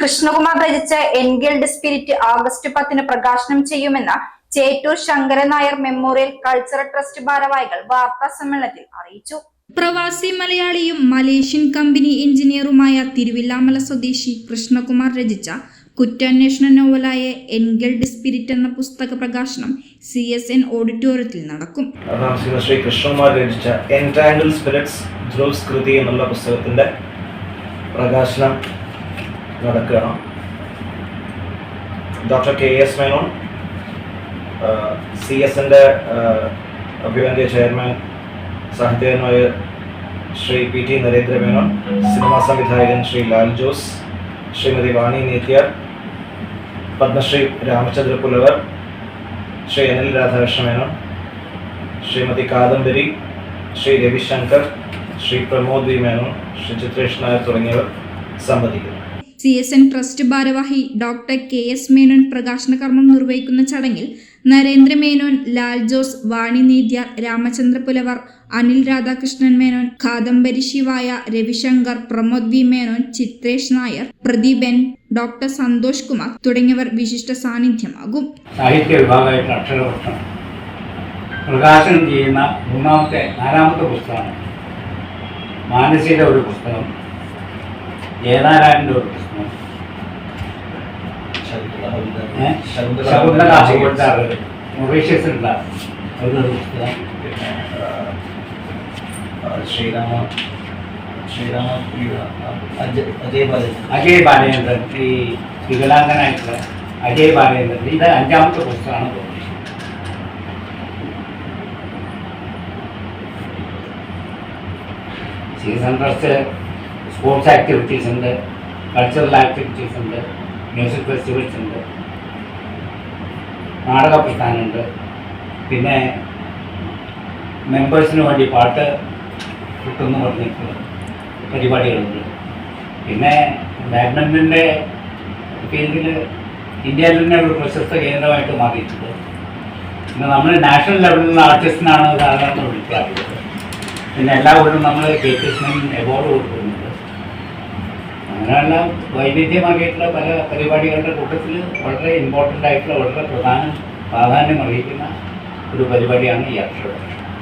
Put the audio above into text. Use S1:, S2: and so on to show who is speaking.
S1: കൃഷ്ണകുമാർ രചിച്ച എൻഗിൽഡ് spirit August പത്തിന് പ്രകാശനം ചെയ്യുമെന്ന Chettur Sankaran Nair memorial cultural trust ഭാരവാഹികൾ വാർത്താ സമ്മേളനത്തിൽ അറിയിച്ചു. പ്രവാസി മലയാളിയും മലേഷ്യൻ കമ്പനി എഞ്ചിനീയറുമായ തിരുവില്ലാമല സ്വദേശി കൃഷ്ണകുമാർ രചിച്ച കുറ്റാന്വേഷണ നോവലായ എൻഗൽഡ് സ്പിരിറ്റ് എന്ന പുസ്തക പ്രകാശനം സി എസ് എൻ ഓഡിറ്റോറിയത്തിൽ നടക്കും.
S2: ശ്രീ കൃഷ്ണകുമാർ രചിച്ച എൻട്രാങ്കിൾ സ്പിരിറ്റ്സ് ധ്രുവ് കൃതി എന്നുള്ള പുസ്തകത്തിന്റെ പ്രകാശനം നടക്കുകയാണ്. Doctor K S Menon C എസിന്റെ അഭിവന്ദ്യ chairman സാഹിത്യകനായ Shri P T Narendra Menon cinema സംവിധായകൻ ശ്രീ ലാൽ ജോസ് ശ്രീമതി വാണി നേത്യാർ പത്മശ്രീ രാമചന്ദ്ര പുലവർ ശ്രീ അനിൽ രാധാകൃഷ്ണ മേനോൻ ശ്രീമതി കാദംബരി ശ്രീ രവിശങ്കർ ശ്രീ പ്രമോദ് വി മേനോൻ ശ്രീ ചിത്രേഷ് നായർ തുടങ്ങിയവർ സംബന്ധിക്കുന്നു.
S1: സി എസ് എൻ ട്രസ്റ്റ് ഭാരവാഹി ഡോക്ടർ കെ എസ് മേനോൻ പ്രകാശന കർമ്മം നിർവഹിക്കുന്ന ചടങ്ങിൽ നരേന്ദ്ര മേനോൻ ലാൽ ജോസ് വാണി നീദ്യാർ രാമചന്ദ്ര പുലവർ അനിൽ രാധാകൃഷ്ണൻ മേനോൻ കാദംബരി ശിവായ രവിശങ്കർ പ്രമോദ് വി മേനോൻ ചിത്രേഷ് നായർ പ്രദീപൻ ഡോക്ടർ സന്തോഷ് കുമാർ തുടങ്ങിയവർ വിശിഷ്ട സാന്നിധ്യമാകും.
S3: സാഹിത്യ വിഭാഗമായിട്ട് അക്ഷരവർഷം. പ്രകാശനം ചെയ്യുന്ന മൂന്നാമത്തെ നാലാമത്തെ പുസ്തകമാണ് മാനസിയുടെ ഒരു പുസ്തകം. ജയനാരായണന്റെ ഒരു പുസ്തകം? ശകുന്തള മൊറീഷ്യസിലുള്ള പുസ്തകം.
S2: ശ്രീരാമ ശ്രീരാമ അജയ് ബാലചന്ദ്രൻ
S3: അജയ് ബാലേന്ദ്രൻ. ഈ വികലാംഗനായിട്ടുള്ള അജയ് ബാലേന്ദ്രൻ. ഇത് അഞ്ചാമത്തെ പുസ്തകമാണ് തോന്നുന്നത്. സീസൺ ട്രസ്റ്റ് സ്പോർട്സ് ആക്ടിവിറ്റീസ് ഉണ്ട് കൾച്ചറൽ ആക്ടിവിറ്റീസ് ഉണ്ട് മ്യൂസിക് ഫെസ്റ്റിവൽസ് ഉണ്ട് നാടക പ്രസ്ഥാനമുണ്ട്. പിന്നെ മെമ്പേഴ്സിന് വേണ്ടി പാട്ട് കിട്ടുന്നു പറഞ്ഞിട്ടുള്ള പരിപാടികളുണ്ട്. പിന്നെ ബാഡ്മിന്റന്റെ ഫീൽഡിൽ ഇന്ത്യയിൽ തന്നെ ഒരു പ്രശസ്ത കേന്ദ്രമായിട്ട് മാറിയിട്ടുണ്ട്. പിന്നെ നമ്മൾ നാഷണൽ ലെവലിലുള്ള ആർട്ടിസ്റ്റിനാണ് സാധാരണ വിളിക്കാറുള്ളത്. പിന്നെ എല്ലാ കൊല്ലം നമ്മൾ കെ കൃഷ്ണൻ അവാർഡ് കൊടുക്കുന്നുണ്ട് അങ്ങനെയുള്ള വൈവിധ്യമാക്കിയിട്ടുള്ള പല പരിപാടികളുടെ കൂട്ടത്തിൽ വളരെ ഇമ്പോർട്ടന്റ് ആയിട്ടുള്ള വളരെ പ്രധാനം പ്രാധാന്യം അറിയിക്കുന്ന ഒരു പരിപാടിയാണ് ഈ അക്ഷരം